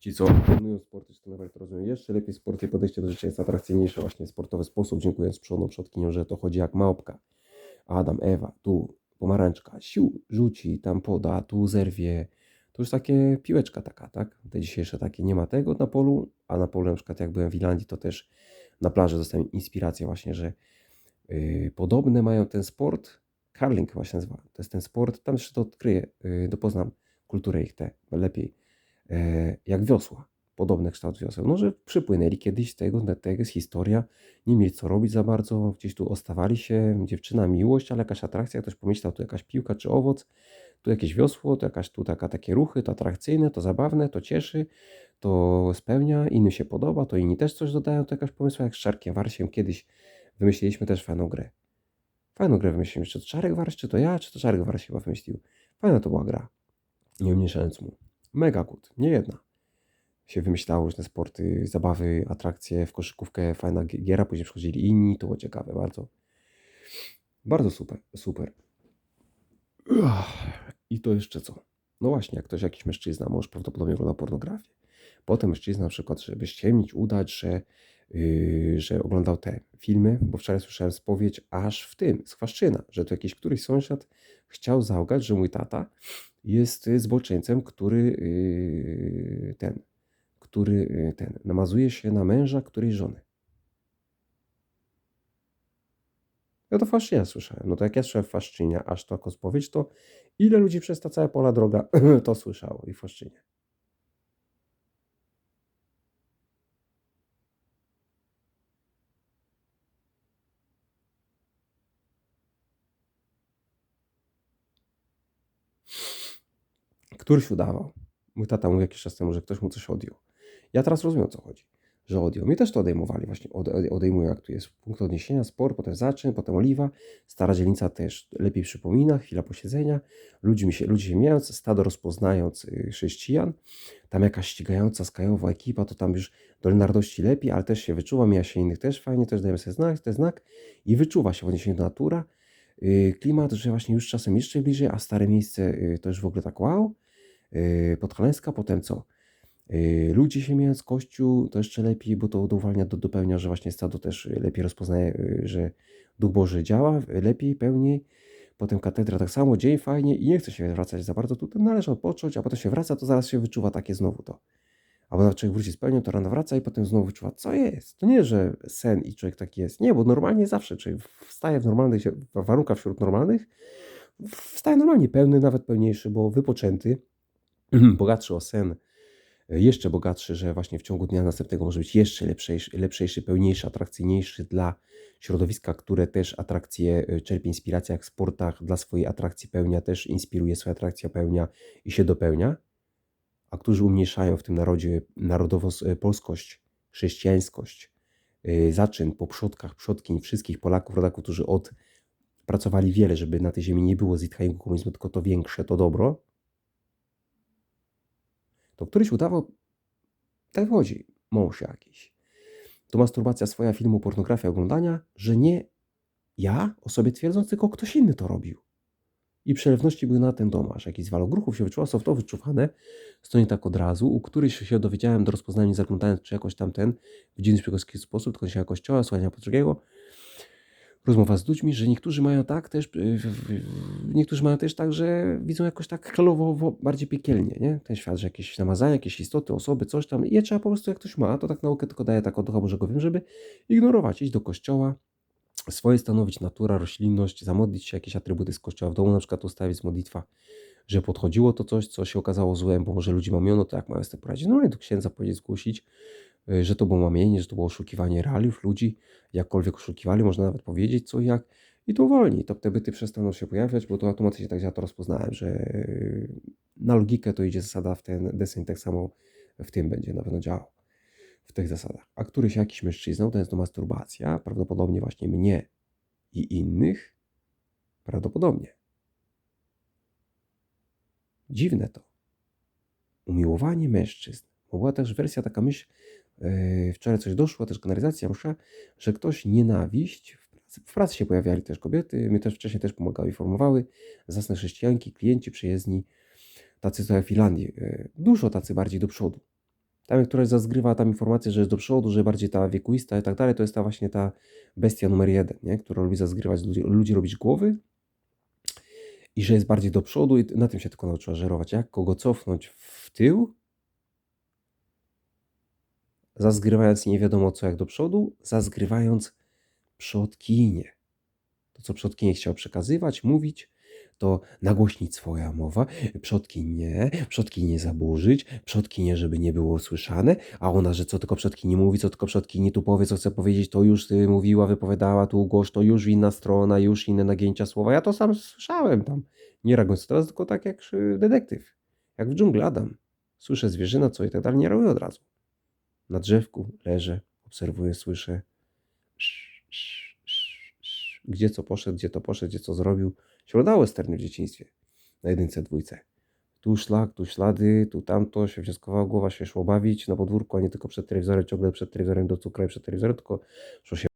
Ci, co planują sporty, trenerzy, to rozumieją jeszcze lepiej sporty, podejście do życia jest atrakcyjniejsze, właśnie sportowy sposób, dziękując przodu przodkiniom, że to chodzi jak małpka. Adam, Ewa, tu pomarańczka, siu, rzuci, tam poda, tu zerwie. To już takie piłeczka taka, tak? Te dzisiejsze takie, nie ma tego na polu, a na polu na przykład jak byłem w Irlandii, to też na plaży dostałem inspirację właśnie, że yy, podobne mają ten sport, curling się nazywa, to jest ten sport, tam jeszcze to odkryję, yy, dopoznam kulturę ich te lepiej, jak wiosła, podobny kształt wioseł, no że przypłynęli kiedyś tego, tego jest historia, nie mieli co robić za bardzo, gdzieś tu ostawali się, dziewczyna miłość, ale jakaś atrakcja, ktoś pomyślał, tu jakaś piłka czy owoc, tu jakieś wiosło, to jakaś tu taka, takie ruchy, to atrakcyjne, to zabawne, to cieszy, to spełnia, innym się podoba, to inni też coś dodają, to jakaś pomysła jak z Czarkiem Warsiem kiedyś wymyśliliśmy też fajną grę. Fajną grę wymyśliliśmy, czy to Czarek Warś, czy to ja, czy to Czarek Warś chyba wymyślił. Fajna to była gra, nie umniejszając mu. Mega good, nie jedna. Się wymyślało różne sporty, zabawy, atrakcje, w koszykówkę, fajna gi- giera, później przychodzili inni, to było ciekawe bardzo. Bardzo super, super. I to jeszcze co? No właśnie, jak ktoś jakiś mężczyzna, mąż prawdopodobnie ogląda pornografię. Potem mężczyzna na przykład, żeby ściemnić, udać, że, yy, że oglądał te filmy, bo wczoraj słyszałem spowiedź aż w tym, z Chwaszczyna, że to jakiś któryś sąsiad chciał zaugać, że mój tata jest zboczeńcem, który yy, ten, który yy, ten, namazuje się na męża którejś żony. Ja to Faszczynia słyszałem. No to jak ja słyszałem Faszczynia, aż to jako spowiedź, to ile ludzi przez ta cała pola droga to słyszało i Faszczynie. Któryś udawał. Mój tata mówił jakiś czas temu, że ktoś mu coś odjął. Ja teraz rozumiem, o co chodzi. Że odjął. Mi też to odejmowali, właśnie od, od- odejmują, jak tu jest punkt odniesienia, spor, potem zaczyn, potem oliwa. Stara dzielnica też lepiej przypomina, chwila posiedzenia. Ludzie, mi się, ludzie się mijając, stado rozpoznając y, chrześcijan. Tam jakaś ścigająca, skajowa ekipa, to tam już Dolina Radości lepiej, ale też się wyczuwa, mija się innych też fajnie, też dajemy sobie znak, ten znak i wyczuwa się w odniesieniu do natura. Y, Klimat, że właśnie już czasem jeszcze bliżej, a stare miejsce y, to już w ogóle tak wow. Yy, Podhalańska, potem co? Yy, Ludzie się mijając, kościół to jeszcze lepiej, bo to uwalnia do dopełnia, że właśnie stado też lepiej rozpoznaje, że Duch Boży działa lepiej, pełniej. Potem katedra tak samo, dzień fajnie i nie chce się wracać za bardzo, tutaj należy odpocząć, a potem się wraca, to zaraz się wyczuwa takie znowu to. Albo nawet człowiek wróci z pełnią, to rano wraca i potem znowu wyczuwa, co jest. To nie, że sen i człowiek taki jest. Nie, bo normalnie zawsze człowiek wstaje w normalnych warunkach wśród normalnych, wstaje normalnie pełny, nawet pełniejszy, bo wypoczęty, bogatszy o sen, jeszcze bogatszy, że właśnie w ciągu dnia następnego może być jeszcze lepszejszy, lepszejszy pełniejszy, atrakcyjniejszy dla środowiska, które też atrakcje y, czerpie inspirację, jak w sportach dla swojej atrakcji pełnia, też inspiruje swoje atrakcja pełnia i się dopełnia, a którzy umniejszają w tym narodzie narodowość, y, polskość, chrześcijańskość, zaczyn po przodkach, przodkiń wszystkich Polaków, rodaków, którzy odpracowali wiele, żeby na tej ziemi nie było zitchajnego komunizmu, tylko to większe, to dobro, to któryś udawał, tak chodzi, mąż jakiś. To masturbacja swoja filmu, pornografia, oglądania, że nie ja o sobie twierdząc, tylko ktoś inny to robił. I przelewności były na ten dom, aż jakiś z walogruchów się wyczuła, są w to wyczuwane, to nie tak od razu. U któryś się dowiedziałem do rozpoznania, nie zaglądając, czy jakoś tamten w dziwny sposób, tylko się kościoła, słuchania po drugiego. Rozmowa z ludźmi, że niektórzy mają tak też, y, niektórzy mają też tak, że widzą jakoś tak helowo bardziej piekielnie, nie? Ten świat, że jakieś namazania, jakieś istoty, osoby, coś tam. I je trzeba po prostu, jak ktoś ma, to tak naukę tylko daje tak od Ducha Bożego, wiem, żeby ignorować, iść do kościoła, swoje stanowić natura, roślinność, zamodlić się, jakieś atrybuty z kościoła w domu, na przykład ustawić modlitwa, że podchodziło to coś, co się okazało złem, bo może ludzie mamiono, to jak mają z tym poradzić? No i do księdza powiedzieć, zgłosić, że to było mamienie, że to było oszukiwanie realiów ludzi, jakkolwiek oszukiwali, można nawet powiedzieć co i jak i to uwolni, to te byty przestaną się pojawiać, bo to automatycznie tak ja to rozpoznałem, że y, na logikę to idzie zasada w ten deseń, tak samo w tym będzie na pewno działał, w tych zasadach. A któryś jakiś mężczyzna, to jest to masturbacja, prawdopodobnie właśnie mnie i innych, prawdopodobnie. Dziwne to. Umiłowanie mężczyzn. Była też wersja, taka myśl, wczoraj coś doszło, też kanalizacja msza, że ktoś nienawiść, w pracy, w pracy się pojawiali też kobiety, my też wcześniej też pomagały i formowały, zasne chrześcijanki, klienci przyjezdni, tacy co w Finlandii, yy, dużo tacy bardziej do przodu. Tam jak zazgrywa tam informację, że jest do przodu, że bardziej ta wiekuista i tak dalej, to jest ta właśnie ta bestia numer jeden, nie? która lubi zazgrywać ludzi, ludzi robić głowy i że jest bardziej do przodu i na tym się tylko nauczyła żerować. Jak kogo cofnąć w tył, zazgrywając nie wiadomo co jak do przodu, zazgrywając przodkinie. To, co przodkinie chciał przekazywać, mówić, to nagłośnić swoja mowa, przodki nie, przodki nie zaburzyć, przodki nie, żeby nie było słyszane, a ona, że co tylko przodki nie mówi, co tylko przodki nie tu powie, co chce powiedzieć, to już y, mówiła, wypowiadała tu głośno, już inna strona, już inne nagięcia słowa. Ja to sam słyszałem tam, nie reagując teraz, tylko tak jak y, detektyw, jak w dżungli Adam. Słyszę zwierzyna, co i tak dalej, nie reaguję od razu. Na drzewku leżę, obserwuję, słyszę. Gdzie co poszedł, gdzie to poszedł, gdzie co zrobił. Się oglądało westerny w dzieciństwie. Na jedynce, dwójce. Tu szlak, tu ślady, tu tamto, się wnioskowało, głowa się szło bawić na podwórku, a nie tylko przed telewizorem, ciągle przed telewizorem do cukru i przed telewizorem, tylko szło się